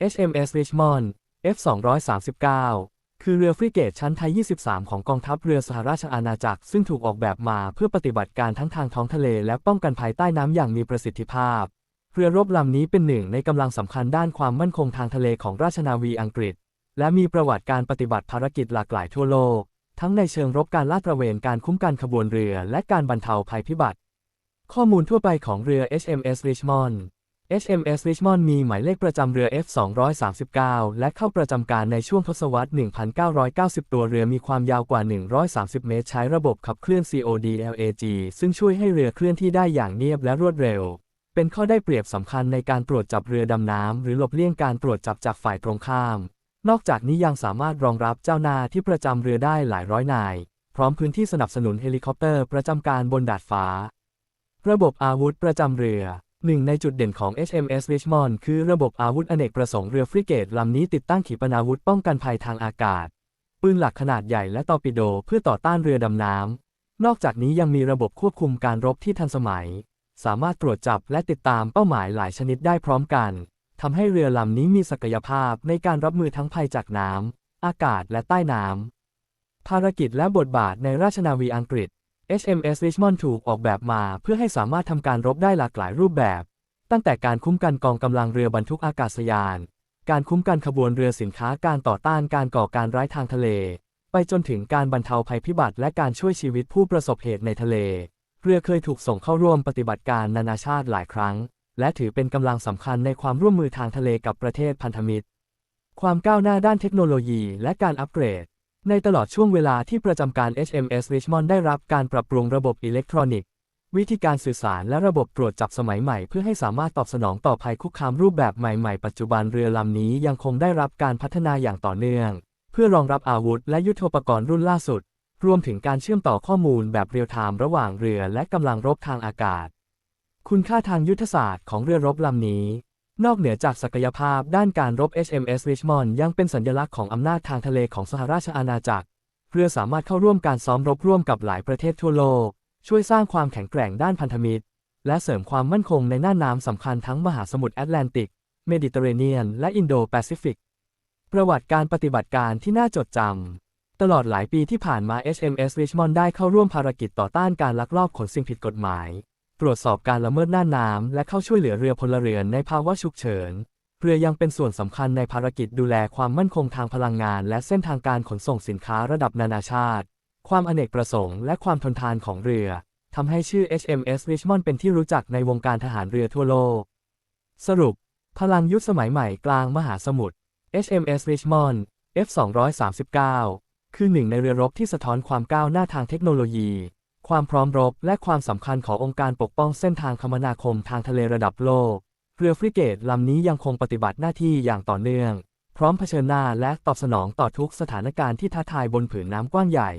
HMS Richmond F-239 คือเรือฟริเกตชั้นไทย 23 ของกองทัพเรือสหราชอาณาจักร ซึ่งถูกออกแบบมาเพื่อปฏิบัติการทั้งทางท้องทะเลและป้องกันภายใต้น้ำอย่างมีประสิทธิภาพ เรือรบลำนี้เป็นหนึ่งในกำลังสำคัญด้านความมั่นคงทางทะเลของราชนาวีอังกฤษ และมีประวัติการปฏิบัติภารกิจหลากหลายทั่วโลก ทั้งในเชิงรบการลาดตระเวนการคุ้มกันขบวนเรือ และการบรรเทาภัยพิบัติ ข้อมูลทั่วไปของเรือ HMS Richmond HMS Richmond มีหมายเลขประจำเรือ F239 และเข้าประจำการในช่วงทศวรรษ 1990 ตัวเรือมีความยาวกว่า 130 เมตร ใช้ระบบขับเคลื่อน CODLAG ซึ่งช่วยให้เรือเคลื่อนที่ได้อย่างเนียบและรวดเร็ว เป็นข้อได้เปรียบสำคัญในการตรวจจับเรือดำน้ำ หรือหลบเลี่ยงการตรวจจับจากฝ่ายตรงข้าม นอกจากนี้ยังสามารถรองรับเจ้าหน้าที่ประจำเรือได้หลายร้อยนาย พร้อมพื้นที่สนับสนุนเฮลิคอปเตอร์ประจำการบนดาดฟ้า ระบบอาวุธประจำเรือ หนึ่งในจุดเด่นของ HMS Richmond คือระบบอาวุธอเนกประสงค์เรือฟริเกตลำนี้ติดตั้งขีปนาวุธป้องกันภัยทางอากาศ ปืนหลักขนาดใหญ่และตอร์ปิโดเพื่อต่อต้านเรือดำน้ำ นอกจากนี้ยังมีระบบควบคุมการรบที่ทันสมัย สามารถตรวจจับและติดตามเป้าหมายหลายชนิดได้พร้อมกันทำให้เรือลำนี้มีศักยภาพในการรับมือทั้งภัยจากน้ำอากาศและใต้น้ำภารกิจและบทบาทในราชนาวีอังกฤษ HMS Richmond ถูกออกแบบมาเพื่อให้สามารถทำการรบได้หลากหลายรูปแบบ ตั้งแต่การคุ้มกันกองกำลังเรือบรรทุกอากาศยาน การคุ้มกันขบวนเรือสินค้าการต่อต้านการก่อการร้ายทางทะเล ไปจนถึงการบรรเทาภัยพิบัติและการช่วยชีวิตผู้ประสบเหตุในทะเล เรือเคยถูกส่งเข้าร่วมปฏิบัติการนานาชาติหลายครั้ง และถือเป็นกำลังสำคัญในความร่วมมือทางทะเลกับประเทศพันธมิตร ความก้าวหน้าด้านเทคโนโลยีและการอัปเกรด ในตลอดช่วงเวลาที่ประจำการ HMS Richmond ได้รับการปรับปรุงระบบอิเล็กทรอนิกส์ วิธีการสื่อสารและระบบตรวจจับสมัยใหม่ เพื่อให้สามารถตอบสนองต่อภัยคุกคามรูปแบบใหม่ๆ ปัจจุบันเรือลำนี้ยังคงได้รับการพัฒนาอย่างต่อเนื่อง เพื่อรองรับอาวุธและยุทโธปกรณ์รุ่นล่าสุด รวมถึงการเชื่อมต่อข้อมูลแบบเรียลไทม์ระหว่างเรือและกำลังรบทางอากาศ คุณค่าทางยุทธศาสตร์ของเรือรบลำนี้ นอกเหนือจากศักยภาพด้านการรบ HMS Richmond ยังเป็นสัญลักษณ์ของอำนาจทางทะเลของสหราชอาณาจักร เรือสามารถเข้าร่วมการซ้อมรบร่วมกับหลายประเทศทั่วโลก ช่วยสร้างความแข็งแกร่งด้านพันธมิตร และเสริมความมั่นคงในน่านน้ำสำคัญทั้งมหาสมุทรแอตแลนติก เมดิเตอร์เรเนียน และอินโดแปซิฟิก ประวัติการปฏิบัติการที่น่าจดจำ ตลอดหลายปีที่ผ่านมา HMS Richmond ได้เข้าร่วมภารกิจต่อต้านการลักลอบขนสิ่งผิดกฎหมาย ตรวจสอบการละเมิดน่านน้ำและเข้าช่วยเหลือเรือพลเรือนในภาวะฉุกเฉิน เรือยังเป็นส่วนสำคัญในภารกิจดูแลความมั่นคงทางพลังงาน และเส้นทางการขนส่งสินค้าระดับนานาชาติ ความอเนกประสงค์และความทนทานของเรือทำให้ชื่อ HMS Richmond เป็นที่รู้จักในวงการทหารเรือทั่วโลก สรุป พลังยุทธสมัยใหม่กลางมหาสมุทร HMS Richmond F239 คือหนึ่งในเรือรบที่สะท้อนความก้าวหน้าทางเทคโนโลยี ความพร้อมรบและความสำคัญขององค์การปกป้องเส้นทางคมนาคมทางทะเลระดับโลก เรือฟริเกตลำนี้ยังคงปฏิบัติหน้าที่อย่างต่อเนื่อง พร้อมเผชิญหน้าและตอบสนองต่อทุกสถานการณ์ที่ท้าทายบนผืนน้ำกว้างใหญ่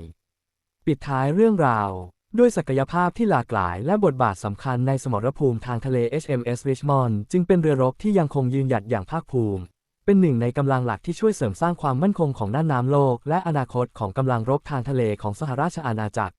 ปิดท้ายเรื่องราว ด้วยศักยภาพที่หลากหลาย และบทบาทสำคัญในสมรภูมิทางทะเล HMS Richmond จึงเป็นเรือรบที่ยังคงยืนหยัดอย่างภาคภูมิ เป็นหนึ่งในกำลังหลักที่ช่วยเสริมสร้างความมั่นคงของน่านน้ำโลก และอนาคตของกำลังรบทางทะเลของสหราชอาณาจักร